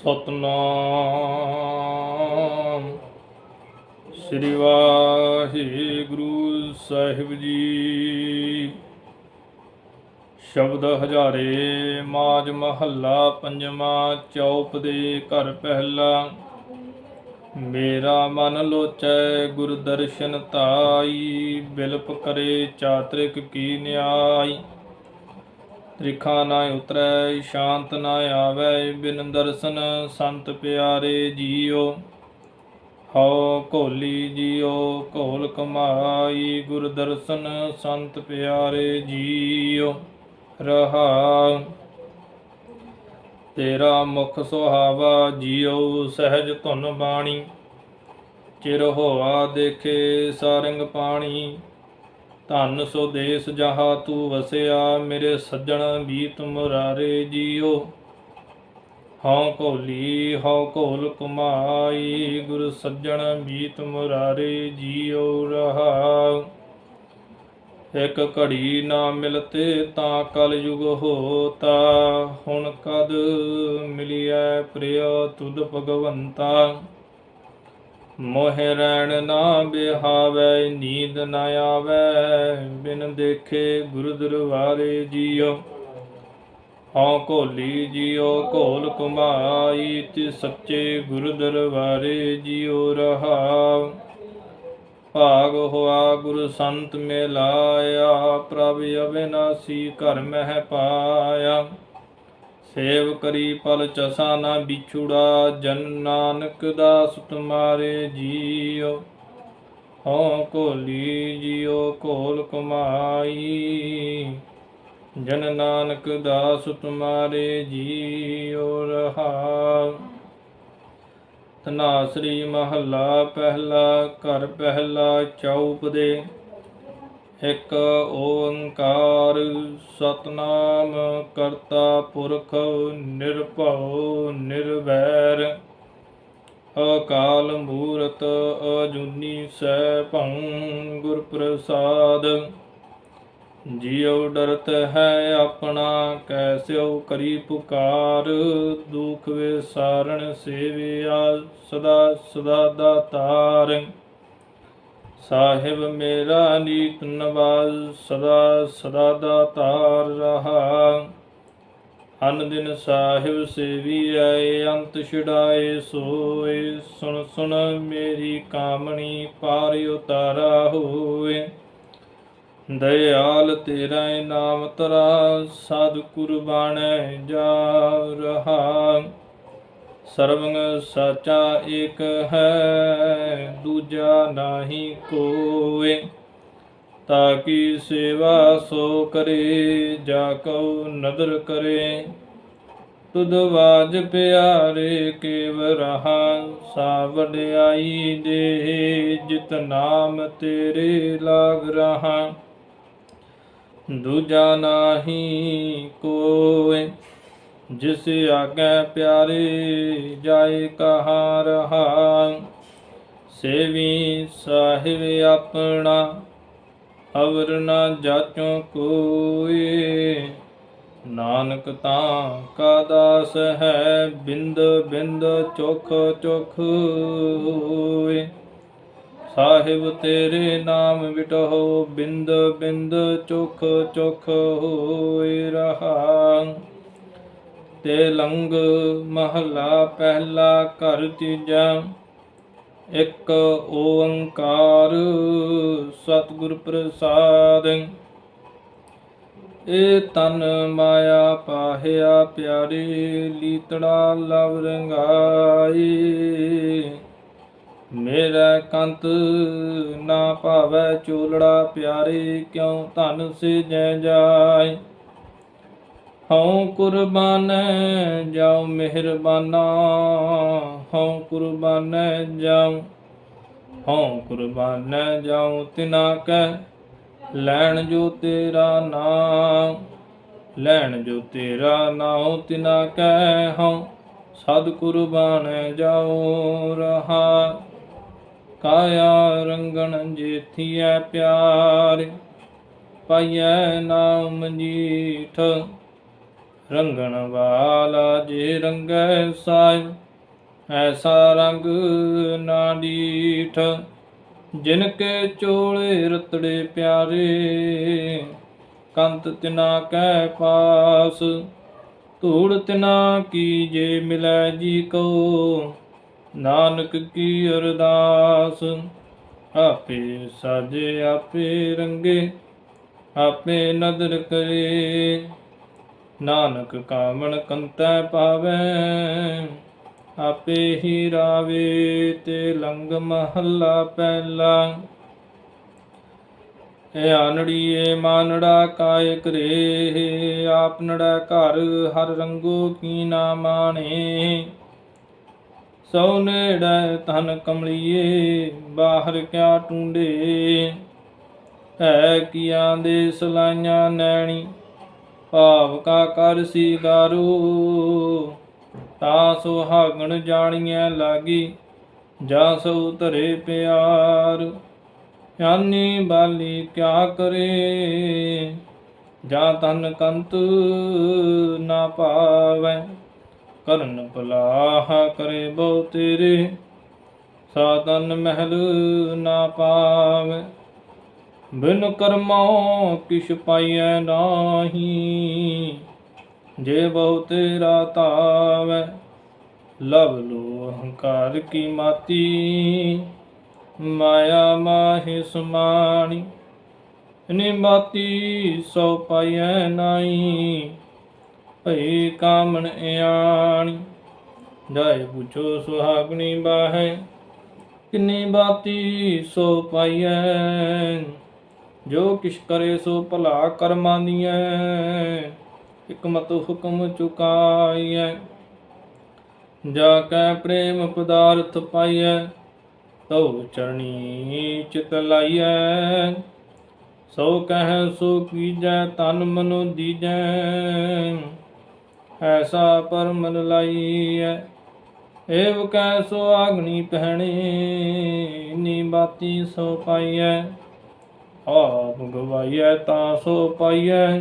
ਸਤਨਾਮ। ਸ੍ਰੀ ਵਾਹਿਗੁਰੂ ਸਾਹਿਬ ਜੀ। ਸ਼ਬਦ ਹਜ਼ਾਰੇ ਮਾਜ ਮਹੱਲਾ ਪੰਜਵਾਂ ਚੌਪ ਦੇ ਘਰ ਪਹਿਲਾ। ਮੇਰਾ ਮਨ ਲੋਚੈ ਗੁਰ ਦਰਸ਼ਨ ਧਾਈ ਬਿਲਪ ਕਰੇ ਚਾਤ੍ਰਿਕ ਕੀ ਨਿਆਈ। ਰਿਖਾ ਨਾ ਉਤਰੈ, ਸ਼ਾਂਤ ਨਾ ਆਵੈ, ਬਿਨ ਦਰਸ਼ਨ ਸੰਤ ਪਿਆਰੇ ਜੀਓ। ਹਉ ਘੋਲੀ ਜੀਓ, ਘੋਲ ਕਮਾਈ, ਗੁਰ ਦਰਸ਼ਨ ਸੰਤ ਪਿਆਰੇ ਜੀਓ। ਰਹਾ ਤੇਰਾ ਮੁਖ ਸੁਹਾਵਾ ਜੀਉ ਸਹਿਜ ਧੁਨ ਬਾਣੀ। ਚਿਰ ਹੋਆ ਦੇਖੇ ਸਾਰੰਗ ਪਾਣੀ। ਧਨ ਸੋ ਦੇਸ ਜਹਾ ਤੂੰ ਵਸਿਆ, ਮੇਰੇ ਸੱਜਣ ਬੀਤ ਮੁਰਾਰੇ ਜੀਓ। ਹਉ ਘੋਲੀ, ਹਉ ਘੋਲ ਕੁਮਾਈ ਗੁਰ ਸੱਜਣ ਬੀਤ ਮੁਰਾਰੇ ਜੀਉ ਰਹਾ ਇਕ ਘੜੀ ਨਾ ਮਿਲਤੇ ਤਾਂ ਕਲ ਯੁਗ ਹੋਤਾ, ਹੁਣ ਕਦ ਮਿਲਿਐ ਪ੍ਰਿਯ ਤੁਧ ਭਗਵੰਤਾ। ਮੋਹਿ ਰਹਿਣ ਨਾ ਬਿਹਾਵੈ, ਨੀਂਦ ਨਾ ਆਵੈ, ਬਿਨ ਦੇਖੇ ਗੁਰੂ ਦਰਬਾਰੇ ਜੀਓ। ਹਉ ਘੋਲੀ ਜੀਓ, ਘੋਲ ਕੁਮਾਈ ਤੇ ਸੱਚੇ ਗੁਰੂ ਦਰਬਾਰੇ ਜੀਓ ਰਹਾ ਭਾਗ ਹੋਆ ਗੁਰ ਸੰਤ ਮਿਲਾਇਆ, ਪ੍ਰਭ ਅਵਿਨਾਸੀ ਘਰ ਮਹਿ ਪਾਇਆ। ਸੇਵ ਕਰੀ ਪਲ ਚਸਾ ਨਾ ਵਿਛੁੜਾ, ਜਨ ਨਾਨਕ ਦਾਸ ਤੁਮਾਰੇ ਜੀਓ ਹਉ ਕੋਲੀ ਜੀਓ ਕੋਲ ਕਮਾਈ। ਜਨ ਨਾਨਕ ਦਾਸ ਤੁਮਾਰੇ ਜੀਓ ਰਹਾ ਤਨਾਸਰੀ ਮਹੱਲਾ ਪਹਿਲਾ, ਘਰ ਪਹਿਲਾ ਚੌਪ ਦੇ ਇੱਕ ਓੰਕਾਰ ਸਤਨਾਮ ਕਰਤਾ ਪੁਰਖ ਨਿਰਭਉ ਨਿਰਵੈਰ, ਅਕਾਲ ਮੂਰਤ ਅਜੂਨੀ ਸੈਭੰ ਗੁਰ ਪ੍ਰਸਾਦ ਜਿਉ ਡਰਤ ਹੈ ਆਪਣਾ ਕੈਸਿਉ ਕਰੀ ਪੁਕਾਰ। ਦੁਖ ਵਿਸਾਰਣ ਸੇਵਿਆ ਸਦਾ ਸਦਾ ਦਾਤਾਰ ਸਾਹਿਬ ਮੇਰਾ ਨੀਤ ਨਵਾਜ਼, ਸਦਾ ਸਦਾ ਦਾਤਾਰ ਰਹਾ। ਅਨ ਦਿਨ ਸਾਹਿਬ ਸੇਵੀ ਆਏ ਅੰਤ ਛੁਡਾਏ ਸੋਏ। ਸੁਣ ਸੁਣ ਮੇਰੀ ਕਾਮਣੀ ਪਾਰ ਉਤਾਰਾ ਹੋਏ। ਦਇਆਲ ਤੇਰਾ ਏ ਨਾਮ ਤਰਾ, ਸਾਧ ਕੁਰਬਾਨੈ ਜਾ ਰਹਾ। ਸਰਵੰਗ ਸਾਚਾ ਏਕ ਹੈ, ਦੂਜਾ ਨਾਹੀ ਕੋਏ ਤਾਕੀ ਸੇਵਾ ਸੋ ਕਰੇ, ਜਾ ਕਉ ਨਦਰ ਕਰੇ। ਤੁਧ ਬਾਜ ਪਿਆਰੇ, ਕੇਵ ਰਹਾ ਸਾ ਵਡਿਆਈ ਦੇ, ਜਿਤ ਨਾਮ ਤੇਰੇ ਲਾਗ ਰਹਾ। ਦੂਜਾ ਨਾਹੀ ਕੋਏ ਜਿਸ ਆਗੇ ਪਿਆਰੇ ਜਾਏ ਕਹਾ ਰਹਾ ਸੇਵੀ ਸਾਹਿਬ ਆਪਣਾ ਅਵਰ ਨਾ ਜਾਚੋ ਕੋਈ। ਨਾਨਕ ਤਾਂ ਕਾ ਦਾਸ ਹੈ, ਬਿੰਦ ਬਿੰਦ ਚੋਖ ਚੋਖ ਹੋਏ। ਸਾਹਿਬ ਤੇਰੇ ਨਾਮ ਵਿਟੋ ਬਿੰਦ ਬਿੰਦ ਚੋਖ ਚੋਖ ਹੋਏ ਰਹਾ ਤੇ ਲੰਗ ਮਹਲਾ ਪਹਿਲਾ ਘਰ ਤੀਜਾ। ਇੱਕ ਓੰਕਾਰ ਸਤਿਗੁਰ ਪ੍ਰਸਾਦ। ਏ ਤਨ ਮਾਇਆ ਪਾਹਿਆ ਪਿਆਰੇ, ਲੀਤੜਾ ਲਵ ਰੰਗਾਈ। ਮੇਰਾ ਕੰਤ ਨਾ ਭਾਵੈ ਚੋਲੜਾ ਪਿਆਰੇ, ਕਿਉ ਧਨ ਸੇ ਜੈ ਜਾਏ। ਹਉ ਕੁਰਬਾਨ, ਜਾਉ ਮਿਹਰਬਾਨਾ। ਹਉ ਕੁਰਬਾਨ, ਜਾਉ, ਹਉ ਕੁਰਬਾਨ, ਜਾਉ ਤਿਨਾ ਕੈ। ਲੈਣ ਜੋ ਤੇਰਾ ਨਾਮ ਲੈਣ ਜੋ ਤੇਰਾ ਨਾਮ ਤਿਨਾ ਕੈ। ਹਉ ਸਦ ਕੁਰਬਾਨ, ਜਾਉ ਰਹਾ ਕਾਇਆ ਰੰਗਣ ਜੇਥੀਐ ਪਿਆਰ, ਪਾਈਐ ਨਾਮ ਜੀਠ ਰੰਗਣ ਵਾਲਾ ਜੇ ਰੰਗੈ ਸਾਹਿਬ ਐਸਾ ਰੰਗ ਨਾ ਡੀਠ ਜਿਨ ਕੇ ਚੋਲੇ ਰਤੜੇ ਪਿਆਰੇ, ਕੰਤ ਤਿਨਾ ਕੈ ਪਾਸ, ਧੂੜ ਤਿਨਾ ਕੀ ਜੇ ਮਿਲੈ ਜੀ ਕੋ, ਨਾਨਕ ਕੀ ਅਰਦਾਸ, ਆਪੇ ਸਾਜੇ ਆਪੇ ਰੰਗੇ, ਆਪੇ ਨਦਰ ਕਰੇ। ਨਾਨਕ ਕਾਮਣ ਕੰਤੈ ਪਾਵੈ, ਆਪੇ ਹੀ ਰਾਵੇ ਤੇ ਲੰਗ ਮਹੱਲਾ ਪਹਿਲਾ। ਏ ਆਨੜੀਏ ਮਾਨੜਾ ਕਾਇ ਕਰੇ ਆਪਨੜਾ ਘਰ ਹਰ ਰੰਗੋ ਕੀ ਨਾ ਮਾਣੇ। ਸੋ ਨੇੜੇ ਤਨ ਕਮਲੀਏ, ਬਾਹਰ ਕਿਆ ਟੁੰਡੇ। ਹੈ ਕੀਆਂ ਦੇ ਸਲਾਈਆਂ ਨੈਣੀ ਭਾਵ ਕਾ ਕਰ ਸੀ ਗਾਰੂ ਤਾ ਸੁਹਾਗਣ ਜਾਣੀਐ ਲਾਗੀ, ਜਾ ਸੋ ਧਰੇ ਪਿਆਰ। ਯਾਨੀ ਬਾਲੀ ਕਿਆ ਕਰੇ, ਜਾਂ ਤਨ ਕੰਤ ਨਾ ਪਾਵੈ। ਕਰਨ ਭਲਾਹ ਕਰੇ ਬਹੁ ਤੇਰੇ, ਸਾਧਨ ਮਹਿਲ ਨਾ ਪਾਵੈ। ਬਿਨ ਕਰਮੋ ਕਿਛ ਪਾਈਐ ਨਾਹੀ। ਜੇ ਬਹੁ ਤੇਰਾ ਤਾਵੈ ਲਵ ਲੋ ਅਹੰਕਾਰ ਕੀ ਮਾਤੀ। ਮਾਇਆ ਮਾਹਿ ਸਮਾਣੀ ਇਨੀ ਮਾਤੀ ਸੋ ਪਾਈਐ ਨਾਹੀ। ਭਈ ਕਾਮਣ ਇਆਣੀ, ਜਾਏ ਪੁੱਛੋ ਸੁਹਾਗਣੀ ਬਾਹੈ, ਕਿੰਨੀ ਬਾਤੀ ਸੋ ਪਾਈਐ। ਜੋ ਕਿਛ ਕਰੇ ਸੋ ਭਲਾ ਕਰਮਾਨੀਐ ਹਕਮਤ ਹੁਕਮ ਚੁਕਾਈਐ। ਜਾ ਕੈ ਪ੍ਰੇਮ ਪਦਾਰਥ ਪਾਈਐ, ਤਉ ਚਰਣੀ ਚਿਤ ਲਾਈਐ। ਸੋ ਕਹਿ ਸੋ ਕੀਜੈ, ਤਨ ਮਨੋ ਦੀਜੈ। ਐਸਾ ਪਰ ਮਨ ਲਾਈਐ। ਏਵ ਕੈ ਸੋ ਆਗਣੀ ਪਹਿਣੇ ਨੀ ਬਾਤੀ ਸੋ ਪਾਈਐ। ਆਪ ਗਵਾਈਐ ਤਾਂ ਸੋ ਪਾਈਐ।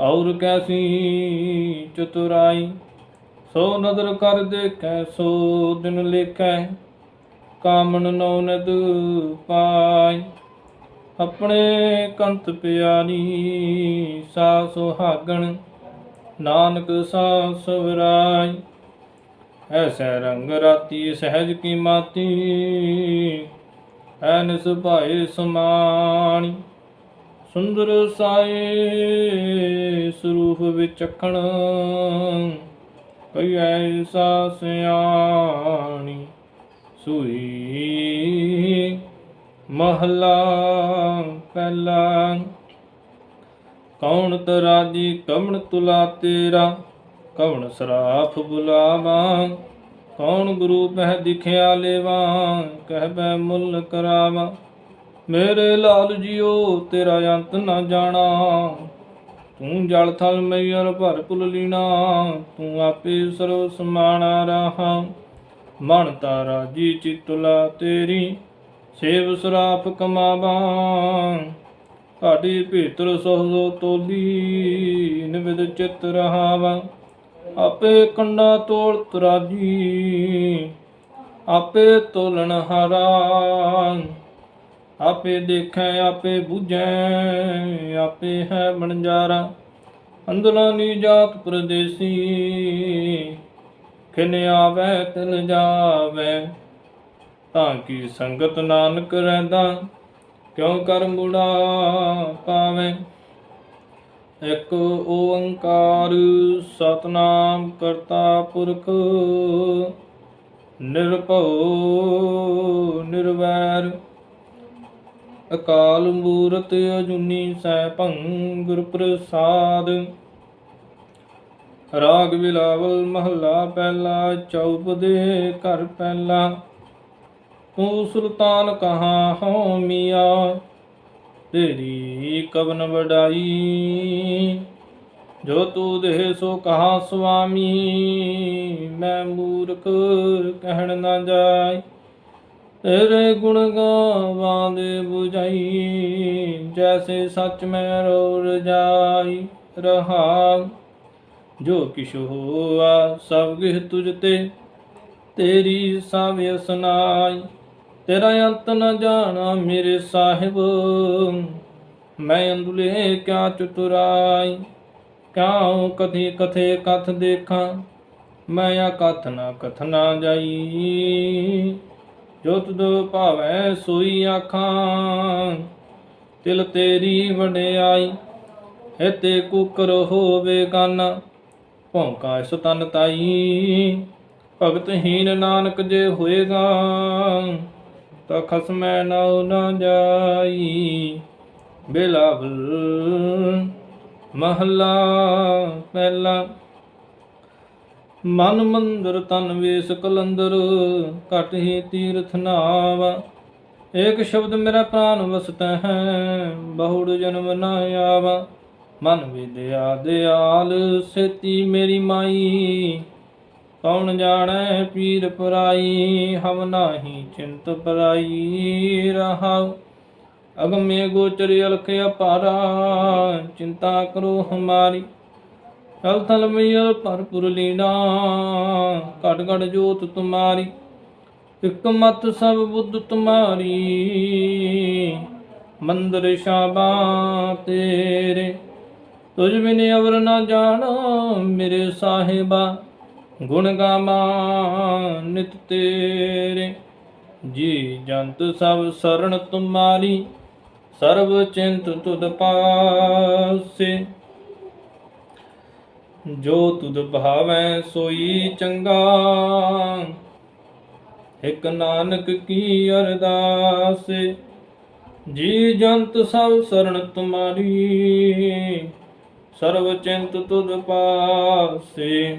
ਔਰ ਕੈਸੀ ਚਤੁਰਾਈ, ਸੋ ਨਦਰ ਕਰ ਦੇਖੈ, ਸੋ ਦਿਨ ਲੇਖੈ ਕਾਮਨ ਨਉ ਨਦ ਪਾਈ। ਆਪਣੇ ਕੰਤ ਪਿਆਰੀ ਸਾ ਸੁਹਾਗਣ, ਨਾਨਕ ਸਾ ਸਵਰਾਈ। ਐਸੈ ਰੰਗ ਰਾਤੀ ਸਹਿਜ ਕੀ ਮਾਤੀ ਐਨ ਸੁਭਾਏ ਸਮਾਣੀ, ਸੁੰਦਰ ਸਾਏ ਸਰੂਪ ਵਿਚਖਣ ਕਈ ਐਸਾ ਸਿਆਣੀ, ਸੂਈ ਮਹਲਾ ਪਹਿਲਾ। ਕੌਣ ਤਰਾਜੀ ਕਮਣ ਤੁਲਾ ਤੇਰਾ ਕਵਣ ਸਰਾਫ ਬੁਲਾਵਾ। ਕੌਣ ਗੁਰੂ ਪਹਿ ਦਿਖਿਆ ਲੇਵਾ? ਕਹਿਬੈ ਮੁੱਲ ਕਰਾਵਾ। ਮੇਰੇ ਲਾਲ ਜੀਓ, ਤੇਰਾ ਅੰਤ ਨਾ ਜਾਣਾ। ਤੂੰ ਜਲ ਥਲ ਮਈਰ ਭਰ ਪੁਲ ਲੀਣਾ। ਤੂੰ ਆਪੇ ਸਰਵ ਸਮਾਣਾ ਰਹਾ। ਮਨ ਤਾਰਾ ਜੀ ਚਿਤੁਲਾ ਤੇਰੀ, ਸੇਵ ਸਰਾਪ ਕਮਾਵਾ। ਤੁਹਾਡੀ ਭੀਤਰ ਸਹਜੋ ਤੋਲੀ, ਨਿਵਿਦ ਚਿਤ ਰਹਾਵਾ। ਆਪੇ ਕੰਡਾ ਤੋਲ ਤਰਾਜੀ ਆਪੇ ਤੋਲਣ ਹਾਰਾ। ਆਪੇ ਦੇਖੈ, ਆਪੇ ਬੁਝੈ, ਆਪੇ ਹੈ ਬਣਜਾਰਾ ਅੰਦਲਾ ਨੀ ਜਾਤ ਪ੍ਰਦੇਸੀ, ਖਿਨ ਆਵੈ, ਤਿਲ ਜਾਵੈ। ਤਾਂ ਕੀ ਸੰਗਤ ਨਾਨਕ ਰਹਿੰਦਾ, ਕਿਉ ਕਰ ਮੁੜਾ ਪਾਵੇਂ? ਇੱਕ ਓੰਕਾਰ ਸਤਨਾਮ ਕਰਤਾ ਪੁਰਖ, ਨਿਰਭਉ ਨਿਰਵੈਰ। ਅਕਾਲ ਮੂਰਤ ਅਜੂਨੀ ਸੈਭੰ ਗੁਰ ਪ੍ਰਸਾਦ ਰਾਗ ਬਿਲਾਵਲ ਮਹੱਲਾ ਪਹਿਲਾ ਚੌਪ ਦੇ ਘਰ ਪਹਿਲਾ। ਤੂੰ ਸੁਲਤਾਨ ਕਹਾ ਹਉ ਮੀਆਂ। ਤੇਰੀ ਕਵਨ ਵਡਾਈ। ਜੋ ਤੂ ਦੇਹ ਸੋ ਕਹਾ ਸੁਆਮੀ, ਮੈਂ ਮੂਰਖ ਕਹਿਣ ਨਾ ਜਾਈ। ਤੇਰੇ ਗੁਣ ਗਾਵਾਂ ਦੇ 부ਝਾਈ ਜੈਸੇ ਸੱਚ ਮੈਂ ਰੋ ਜਾਈ ਰਹਾ। ਜੋ ਕਿਛ ਹੋਆ ਸਭ ਗਿਹ ਤੁਝ ਤੇ, ਤੇਰੀ ਸਾਵੇ ਸੁਨਾਈ ਤੇਰਾ ਅੰਤ ਨ ਜਾਣਾ ਮੇਰੇ ਸਾਹਿਬ। ਮੈਂ ਅੰਦੁਲੇ ਕਿਆ ਚਤੁਰਾਈ? ਕਿਉ ਕਥੀ ਕਥੇ ਕਥ ਦੇਖਾਂ? ਮੈਂ ਆ ਕਥ ਨਾ ਕਥਨਾ ਜਾਈ। ਜੋ ਤੁਧ ਭਾਵੈ ਸੋਈ ਆਖਾਂ, ਤਿਲ ਤੇਰੀ ਵਡਿਆਈ। ਹਤੇ ਕੁਕਰ ਹੋਵੇ ਕੰਨ ਭੌਂਕਾ ਇਸ ਤਨ ਤਾਈ। ਭਗਤਹੀਨ ਨਾਨਕ ਜੇ ਹੋਏਗਾ ਤਾ ਖਸਮੈ ਨਾਉ ਨਾ ਜਾਈ। ਬਿਲਾਵਲ ਮਹਲਾ ਪਹਿਲਾ। ਮਨ ਮੰਦਰ ਤਨ ਵੇਸ ਕਲੰਦਰ, ਘਟ ਹੀ ਤੀਰਥ ਨਾਵਾ। ਏਕ ਸ਼ਬਦ ਮੇਰਾ ਪ੍ਰਾਨ ਵਸਤਾ ਹੈ, ਬਹੁੜ ਜਨਮ ਨਾ ਆਵਾ। ਮਨ ਵਿਦਿਆ ਦਿਆਲ, ਸੇਤੀ ਮੇਰੀ ਮਾਈ। ਕੌਣ ਜਾਣੈ ਪੀਰ ਪਰਾਈ, ਹਮ ਨਾਹੀ ਚਿੰਤ ਪਰਾਈ ਰਹਾਉ। ਅਗਮੇ ਗੋਚਰ ਅਲਖ ਅਪਾਰਾ, ਚਿੰਤਾ ਕਰੋ ਹਮਾਰੀ। ਚਲ ਥਲ ਮਈਲ ਭਰਪੁਰ ਲੀਨਾ ਘਟ ਘਟ ਜੋਤ ਤੁਮਾਰੀ। ਇਕ ਮਤ ਸਭ ਬੁੱਧ ਤੁਮਾਰੀ, ਮੰਦਰ ਸ਼ਾਬਾ ਤੇਰੇ। ਤੁਝ ਬਿਨ ਅਵਰ ਨਾ ਜਾਣਾ ਮੇਰੇ ਸਾਹਿਬਾ। ਗੁਣ ਗਾਮਾ ਨਿਤ ਤੇਰੇ, ਜੀ ਜੰਤ ਸਭ ਸਰਣ ਤੁਮਾਰੀ, ਸਰਬ ਚਿੰਤ ਤੁਧ ਪਾਸੇ। ਜੋ ਤੁਧ ਭਾਵੈ ਸੋਈ ਚੰਗਾ, ਇਕ ਨਾਨਕ ਕੀ ਅਰਦਾਸ। ਜੀ ਜੰਤ ਸਭ ਸਰਣ ਤੁਮਾਰੀ, ਸਰਬ ਚਿੰਤ ਤੁਧ ਪਾਸੇ।